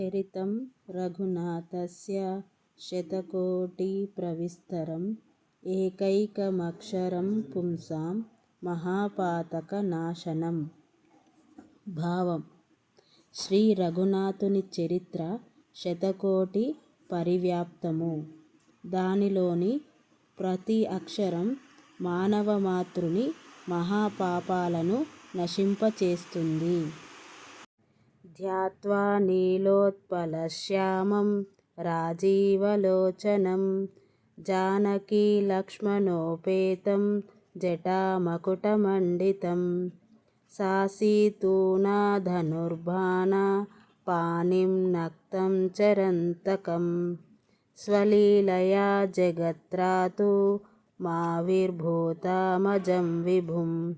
చరితం రఘునాథస్య శతకోటిప్రవిస్తరం ఏకైకమక్షరం పుంసాం మహాపాతకనాశనం. భావం. శ్రీ రఘునాథుని చరిత్ర శతకోటి పరివ్యాప్తము. దానిలోని ప్రతి అక్షరం మానవ మాతృని మహాపాపాలను నశింపచేస్తుంది. ధ్యాత్వా నీలోత్పలశ్యామం రాజీవలోచనం జానకీలక్ష్మణోపేతం జటామకుటమండితం సాసీతూణధనుర్బాణా పాణిం నక్తం చరంతకం స్వలీలయా జగత్రాతు మావిర్భూతమజం విభుం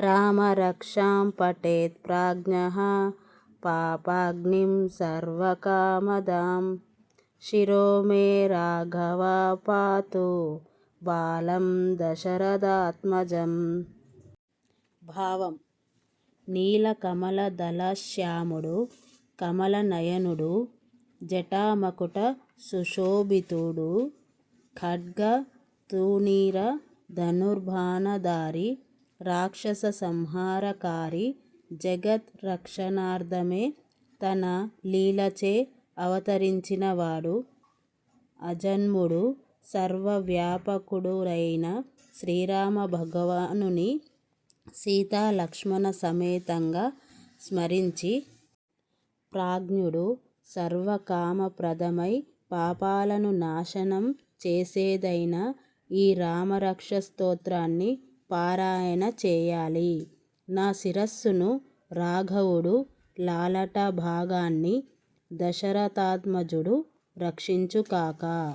రామరక్షాం పఠేత్ ప్రాజ్ఞः పాపాగ్నిం సర్వకామదాం. శిరో మే రాఘవ పాతు బాలం దశరథాత్మజం. భావం. నీలకమలదళశ్యాముడు కమలనయనుడు జటామకుట సుశోభితుడు ఖడ్గ తూణీర ధనుర్బాణధారి రాక్షస సంహారకారి జగత్ రక్షణార్థమే తన లీలచే అవతరించినవాడు అజన్ముడు సర్వవ్యాపకుడురైన శ్రీరామ భగవానుని సీతా లక్ష్మణ సమేతంగా స్మరించి ప్రాజ్ఞుడు సర్వకామప్రదమై పాపాలను నాశనం చేసేదైన ఈ రామరక్ష స్తోత్రాన్ని పారాయణ చేయాలి. నా శిరస్సును రాఘవుడు లాలట భాగాన్ని దశరథాత్మజుడు రక్షించుకాక.